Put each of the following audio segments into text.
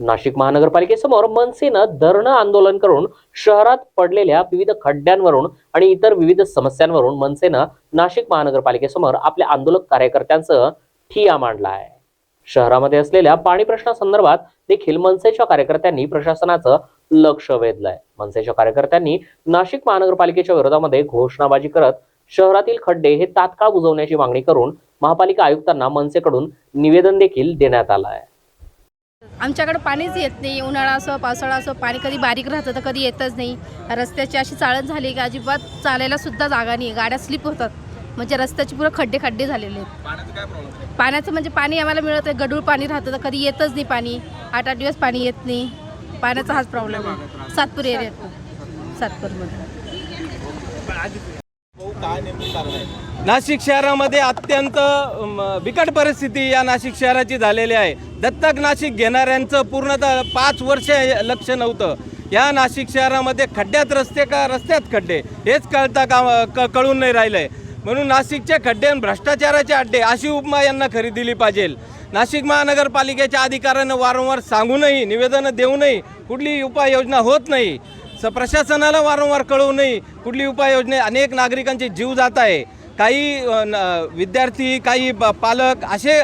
नाशिक महानगरपालिकेसमोर मनसेनं धरणं आंदोलन करून शहरात पडलेल्या विविध खड्ड्यांवरून आणि इतर विविध समस्यांवरून मनसेनं नाशिक महानगरपालिकेसमोर आपल्या आंदोलक कार्यकर्त्यांसह ठिया मांडला आहे. शहरामध्ये असलेल्या पाणी प्रश्नासंदर्भात देखील मनसेच्या कार्यकर्त्यांनी प्रशासनाचं लक्ष वेधलंय. मनसेच्या कार्यकर्त्यांनी नाशिक महानगरपालिकेच्या विरोधामध्ये घोषणाबाजी करत शहरातील खड्डे हे तात्काळ बुजवण्याची मागणी करून महापालिका आयुक्तांना मनसेकडून निवेदन देखील देण्यात आलं आहे आमच्याकडे पाणीच येत नाही. उन्हाळा असो पावसाळा असो पाणी कधी बारीक राहतं तर कधी येतच नाही. रस्त्याची अशी चाळण झाली की अजिबात चालायला सुद्धा जागा नाही गाड्या स्लिप होतात. म्हणजे रस्त्याचे पुरं खड्डे खड्डे झालेले आहेत. पाण्याचं म्हणजे पाणी आम्हाला मिळत आहे गडूळ पाणी राहतं तर कधी येतच नाही पाणी. आठ आठ दिवस पाणी येत नाही. पाण्याचा हाच प्रॉब्लेम आहे. सातपूर एरियात सातपूरमध्ये. नाशिक शहरामध्ये अत्यंत बिकट परिस्थिती या नाशिक शहराची झालेली आहे. दत्तक नाशिक घेणाऱ्यांचं पूर्णतः पाच वर्ष लक्ष नव्हतं. या नाशिक शहरामध्ये खड्ड्यात रस्ते का रस्त्यात खड्डे हेच कळता का कळून नाही राहिलंय. म्हणून नाशिकचे खड्डे आणि भ्रष्टाचाराचे अड्डे अशी उपमा यांना खरी दिली पाहिजे. नाशिक महानगरपालिकेच्या अधिकाऱ्यांना वारंवार सांगूनही निवेदनं देऊनही कुठली उपाययोजना होत नाही. स प्रशासनाला वारंवार कळवूनही कुठली उपाययोजना अनेक नागरिकांचे जीव जात आहे. काही न- विद्यार्थी काही पालक असे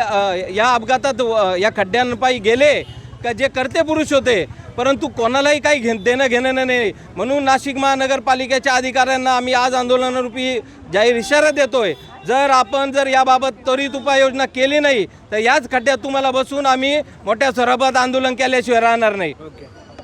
या अपघातात या खड्ड्यांपायी गेले का जे करते पुरुष होते. परंतु कोणालाही काही घे देणं घेणं नाही. म्हणून नाशिक महानगरपालिकेच्या अधिकाऱ्यांना आम्ही आज आंदोलनारूपी जाहीर इशारा देतोय. जर आपण जर याबाबत त्वरित उपाययोजना केली नाही तर याच खड्ड्यात तुम्हाला बसून आम्ही मोठ्या स्वरूपात आंदोलन केल्याशिवाय राहणार नाही.